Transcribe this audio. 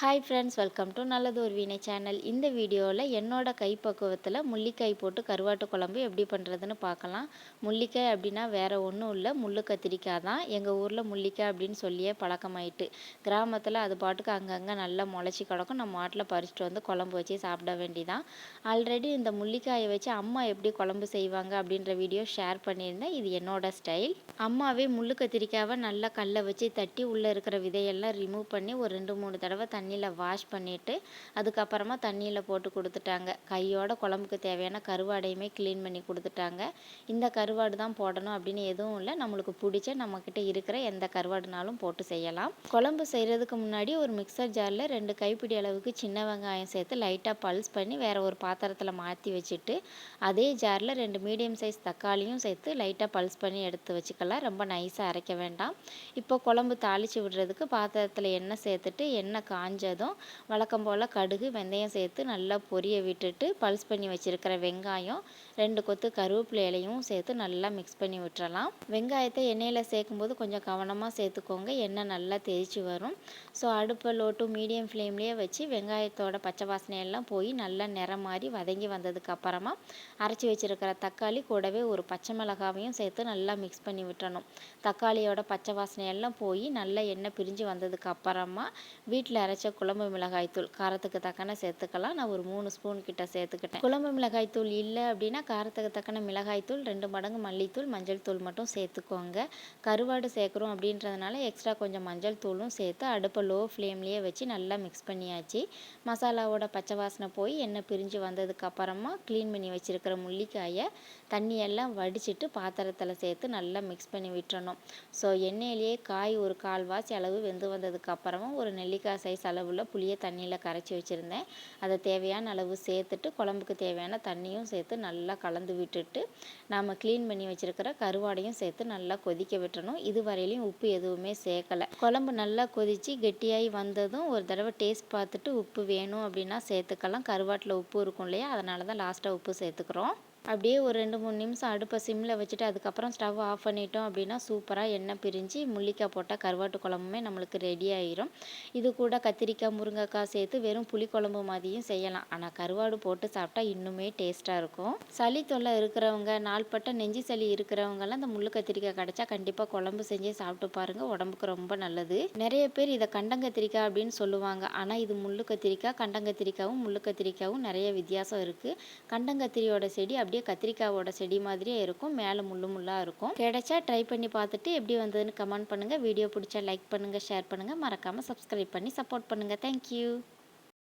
Hi friends welcome to நல்லது ஒரு வீணை சேனல் இந்த வீடியோவில் என்னோட கைப்பக்குவத்தில் முள்ளிக்காய் போட்டு கருவாட்டு குழம்பு எப்படி பண்ணுறதுன்னு பார்க்கலாம். முள்ளிக்காய் அப்படின்னா வேறு ஒன்றும் இல்லை முள்ளு கத்திரிக்காய் தான். எங்கள் ஊரில் முள்ளிக்காய் அப்படின்னு சொல்லியே பழக்கமாயிட்டு கிராமத்தில் அது பாட்டுக்கு அங்கங்கே நல்லா முளைச்சி கிடக்கும். நம்ம மாட்டில் பறிச்சிட்டு வந்து குழம்பு வச்சு சாப்பிட வேண்டிதான். ஆல்ரெடி இந்த முள்ளிக்காயை வச்சு அம்மா எப்படி குழம்பு செய்வாங்க அப்படின்ற வீடியோ ஷேர் பண்ணியிருந்தேன். இது என்னோட ஸ்டைல் அம்மாவே முள்ளு கத்திரிக்காவை நல்லா கல்லை வச்சு தட்டி உள்ளே இருக்கிற விதையெல்லாம் ரிமூவ் பண்ணி ஒரு ரெண்டு மூணு தடவை தண்ணி தண்ணியில் வாஷ் பண்ணிவிட்டு அதுக்கப்புறமா தண்ணியில் போட்டு கொடுத்துட்டாங்க. கையோட குழம்புக்கு தேவையான கருவாடையுமே க்ளீன் பண்ணி கொடுத்துட்டாங்க. இந்த கருவாடு தான் போடணும் அப்படின்னு எதுவும் இல்லை. நம்மளுக்கு பிடிச்ச நம்மக்கிட்ட இருக்கிற எந்த கருவாடுனாலும் போட்டு செய்யலாம். குழம்பு செய்கிறதுக்கு முன்னாடி ஒரு மிக்சர் ஜாரில் ரெண்டு கைப்பிடி அளவுக்கு சின்ன வெங்காயம் சேர்த்து லைட்டாக பல்ஸ் பண்ணி வேறு ஒரு பாத்திரத்தில் மாற்றி வச்சுட்டு அதே ஜாரில் ரெண்டு மீடியம் சைஸ் தக்காளியும் சேர்த்து லைட்டாக பல்ஸ் பண்ணி எடுத்து வச்சுக்கலாம். ரொம்ப நைஸாக அரைக்க வேண்டாம். இப்போ குழம்பு தாளித்து விடுறதுக்கு பாத்திரத்தில் எண்ணெய் சேர்த்துட்டு எண்ணெய் காஞ்சி காஞ்சதும் வழக்கம் போல் கடுகு வெந்தயம் சேர்த்து நல்லா பொரிய விட்டுட்டு பல்ஸ் பண்ணி வச்சுருக்கிற வெங்காயம் ரெண்டு கொத்து கருவேப்பிலை இலையும் சேர்த்து நல்லா மிக்ஸ் பண்ணி விட்டுறலாம். வெங்காயத்தை எண்ணெயில் சேர்க்கும்போது கொஞ்சம் கவனமாக சேர்த்துக்கோங்க. எண்ணெய் நல்லா தேய்ச்சி வரும். ஸோ அடுப்பை லோ டு மீடியம் ஃப்ளேம்லேயே வச்சு வெங்காயத்தோட பச்சை வாசனையெல்லாம் போய் நல்லா நிறம் மாதிரி வதங்கி வந்ததுக்கு அப்புறமா அரைச்சி வச்சுருக்கிற தக்காளி கூடவே ஒரு பச்சை மிளகாவையும் சேர்த்து நல்லா மிக்ஸ் பண்ணி விட்டுறணும். தக்காளியோட பச்சை வாசனையெல்லாம் போய் நல்லா எண்ணெய் பிரிஞ்சு வந்ததுக்கு அப்புறமா வீட்டில் அரைச்ச குழம்பு மிளகாய்த்தூள் காரத்துக்கு தக்கன சேர்த்துக்கலாம். நான் ஒரு மூணு ஸ்பூன் கிட்ட சேர்த்துக்கிட்டேன். குழம்பு மிளகாய்த்தூள் இல்லை அப்படின்னா காரத்துக்கு தக்கன மிளகாய்த்தூள் ரெண்டு மடங்கு மல்லித்தூள் மஞ்சள் தூள் மட்டும் சேர்த்துக்கோங்க. கருவாடு சேர்க்குறோம் அப்படின்றதுனால எக்ஸ்ட்ரா கொஞ்சம் மஞ்சள் தூளும் சேர்த்து அடுப்பை லோ ஃப்ளேம்லேயே வச்சு நல்லா மிக்ஸ் பண்ணியாச்சு. மசாலாவோட பச்சை வாசனை போய் எண்ணெய் பிரிஞ்சு வந்ததுக்கு அப்புறமா க்ளீன் பண்ணி வச்சுருக்கிற முள்ளிக்காயை தண்ணியெல்லாம் வடிச்சிட்டு பாத்திரத்தில் சேர்த்து நல்லா மிக்ஸ் பண்ணி விட்டுறணும். ஸோ எண்ணெயிலேயே காய் ஒரு கால்வாசி அளவு வெந்து வந்ததுக்கு அப்புறமா ஒரு நெல்லிக்காய் சைஸ் அளவு அளவில் புளியை தண்ணியில் கரைச்சி வச்சுருந்தேன். அதை தேவையான அளவு சேர்த்துட்டு குழம்புக்கு தேவையான தண்ணியும் சேர்த்து நல்லா கலந்து விட்டுட்டு நாம் க்ளீன் பண்ணி வச்சுருக்கிற கருவாடையும் சேர்த்து நல்லா கொதிக்க விட்டணும் இது வரையிலையும் உப்பு எதுவுமே சேர்க்கலை. குழம்பு நல்லா கொதித்து கெட்டியாகி வந்ததும் ஒரு தடவை டேஸ்ட் பார்த்துட்டு உப்பு வேணும் அப்படின்னா சேர்த்துக்கலாம். கருவாட்டில் உப்பு இருக்கும் இல்லையா? அதனால தான் லாஸ்ட்டாக உப்பு சேர்த்துக்கிறோம். அப்படியே ஒரு ரெண்டு மூணு நிமிஷம் அடுப்பை சிம்மில் வச்சுட்டு அதுக்கப்புறம் ஸ்டவ் ஆஃப் பண்ணிட்டோம் அப்படின்னா சூப்பராக எண்ணெய் பிரிஞ்சு முள்ளிக்காய் போட்டால் கருவாட்டு குழம்புமே நம்மளுக்கு ரெடி ஆயிரும். இது கூட கத்திரிக்காய் முருங்கைக்காய் சேர்த்து வெறும் புளி குழம்பு மாதிரியும் செய்யலாம். ஆனால் கருவாடு போட்டு சாப்பிட்டா இன்னுமே டேஸ்ட்டாக இருக்கும். சளி தொல்லை இருக்கிறவங்க நாள்பட்ட நெஞ்சு சளி இருக்கிறவங்கலாம் இந்த முள்ளு கத்திரிக்காய் கிடச்சா கண்டிப்பாக குழம்பு செஞ்சு சாப்பிட்டு பாருங்கள் உடம்புக்கு ரொம்ப நல்லது. நிறைய பேர் இதை கண்டங்கத்திரிக்காய் அப்படின்னு சொல்லுவாங்க. ஆனால் இது முள்ளு கத்திரிக்காய் கண்டங்கத்திரிக்காவும் முள்ளு கத்திரிக்காவும் நிறைய வித்தியாசம் இருக்குது கண்டங்கத்திரியோட செடி அப்படியே கத்திரிக்காவோட செடி மாதிரியே இருக்கும். மேலே முள்ளு முள்ளாக இருக்கும். கிடைச்சா ட்ரை பண்ணி பார்த்துட்டு எப்படி வந்ததுன்னு கமெண்ட் பண்ணுங்கள் வீடியோ பிடிச்சா லைக் பண்ணுங்கள் ஷேர் பண்ணுங்கள் மறக்காமல் சப்ஸ்கிரைப் பண்ணி சப்போர்ட் பண்ணுங்கள் தேங்க்யூ